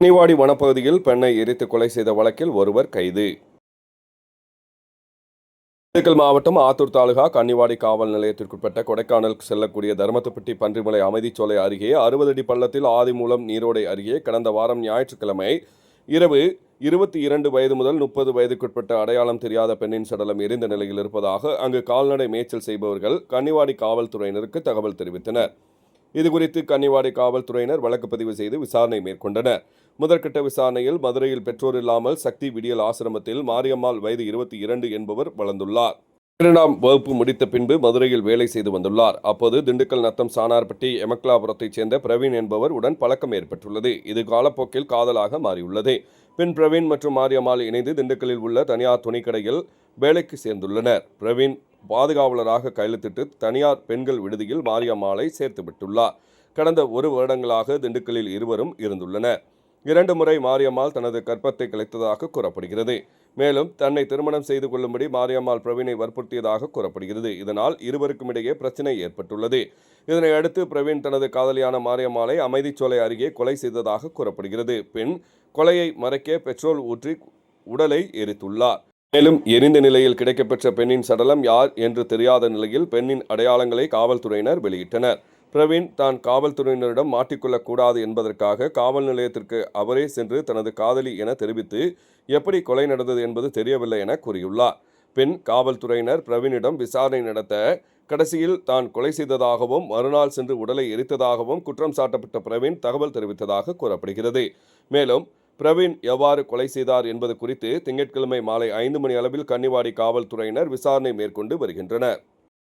கன்னிவாடி வனப்பகுதியில் பெண்ணை எரித்து கொலை செய்த வழக்கில் ஒருவர் கைது. திண்டுக்கல் மாவட்டம் ஆத்தூர் தாலுகா கன்னிவாடி காவல் நிலையத்திற்குட்பட்ட கொடைக்கானல் செல்லக்கூடிய தர்மத்துப்பட்டி பன்றிமலை அமைதிச்சோலை அருகே அறுபது அடி பள்ளத்தில் ஆதிமூலம் நீரோடை அருகே கடந்த வாரம் ஞாயிற்றுக்கிழமை இரவு இருபத்தி இரண்டு வயது முதல் முப்பது வயதுக்குட்பட்ட அடையாளம் தெரியாத பெண்ணின் சடலம் எரிந்த நிலையில் இருப்பதாக அங்கு கால்நடை மேய்ச்சல் செய்பவர்கள் கன்னிவாடி காவல்துறையினருக்கு தகவல் தெரிவித்தனர். இதுகுறித்து கன்னிவாடி காவல்துறையினர் வழக்கு பதிவு செய்து விசாரணை மேற்கொண்டனர். முதற்கட்ட விசாரணையில் மதுரையில் பெற்றோர் இல்லாமல் சக்தி விடியல் ஆசிரமத்தில் மாரியம்மாள் வயது இருபத்தி இரண்டு என்பவர் வளர்ந்துள்ளார். இரண்டாம் வகுப்பு முடித்த பின்பு மதுரையில் வேலை செய்து வந்துள்ளார். அப்போது திண்டுக்கல் நத்தம் சானார்பட்டி எமக்லாபுரத்தைச் சேர்ந்த பிரவீன் என்பவர் உடன் பழக்கம் ஏற்பட்டுள்ளது. இது காலப்போக்கில் காதலாக மாறியுள்ளது. பின் பிரவீன் மற்றும் மாரியம்மாள் இணைந்து திண்டுக்கல்லில் உள்ள தனியார் துணிக்கடையில் வேலைக்கு சேர்ந்துள்ளனர். பிரவீன் பாதுகாவலராக கையெழுத்திட்டு தனியார் பெண்கள் விடுதியில் மாரியம்மாளை சேர்த்து விட்டுள்ளார் கடந்த ஒரு வருடங்களாக திண்டுக்கல்லில் இருவரும் இருந்துள்ளனர். இரண்டு முறை மாரியம்மாள் தனது கற்பத்தை கலைத்ததாக கூறப்படுகிறது. மேலும் தன்னை திருமணம் செய்து கொள்ளும்படி மாரியம்மாள் பிரவீனை வற்புறுத்தியதாக கூறப்படுகிறது. இதனால் இருவருக்கும் இடையே பிரச்சனை ஏற்பட்டுள்ளது. இதனை அடுத்து பிரவீன் தனது காதலியான மாரியம்மாளை அமைதிச்சோலை அருகே கொலை செய்ததாக கூறப்படுகிறது. பின் கொலையை மறைக்க பெட்ரோல் ஊற்றி உடலை எரித்துள்ளார். மேலும் எரிந்த நிலையில் கிடைக்கப்பெற்ற பெண்ணின் சடலம் யார் என்று தெரியாத நிலையில் பெண்ணின் அடையாளங்களை காவல்துறையினர் வெளியிட்டனர். பிரவீன் தான் காவல்துறையினரிடம் மாட்டிக்கொள்ளக்கூடாது என்பதற்காக காவல் நிலையத்திற்கு அவரே சென்று தனது காதலி என தெரிவித்து எப்படி கொலை நடந்தது என்பது தெரியவில்லை என கூறியுள்ளார். பின் காவல்துறையினர் பிரவீனிடம் விசாரணை நடத்த கடைசியில் தான் கொலை செய்ததாகவும் மறுநாள் சென்று உடலை எரித்ததாகவும் குற்றம் சாட்டப்பட்ட பிரவீன் தகவல் தெரிவித்ததாக கூறப்படுகிறது. மேலும் பிரவீன் எவ்வாறு கொலை செய்தார் என்பது குறித்து திங்கட்கிழமை மாலை ஐந்து மணி அளவில் கன்னிவாடி காவல்துறையினர் விசாரணை மேற்கொண்டு வருகின்றனர்.